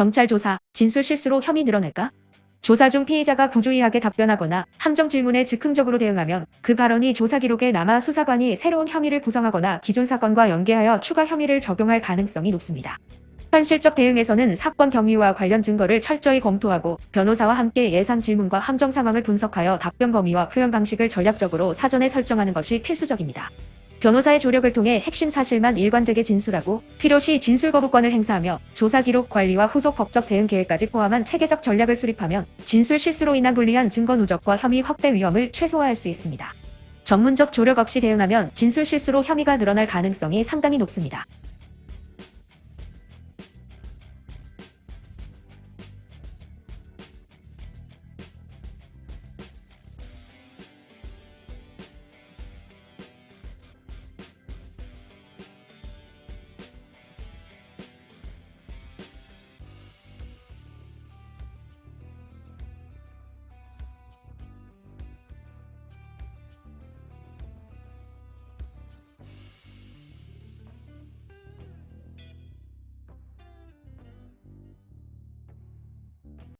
경찰 조사, 진술 실수로 혐의 늘어날까? 조사 중 피의자가 부주의하게 답변하거나 함정 질문에 즉흥적으로 대응하면 그 발언이 조사 기록에 남아 수사관이 새로운 혐의를 부정하거나 기존 사건과 연계하여 추가 혐의를 적용할 가능성이 높습니다. 현실적 대응에서는 사건 경위와 관련 증거를 철저히 검토하고 변호사와 함께 예상 질문과 함정 상황을 분석하여 답변 범위와 표현 방식을 전략적으로 사전에 설정하는 것이 필수적입니다. 변호사의 조력을 통해 핵심 사실만 일관되게 진술하고 필요시 진술 거부권을 행사하며 조사 기록 관리와 후속 법적 대응 계획까지 포함한 체계적 전략을 수립하면 진술 실수로 인한 불리한 증거 누적과 혐의 확대 위험을 최소화할 수 있습니다. 전문적 조력 없이 대응하면 진술 실수로 혐의가 늘어날 가능성이 상당히 높습니다.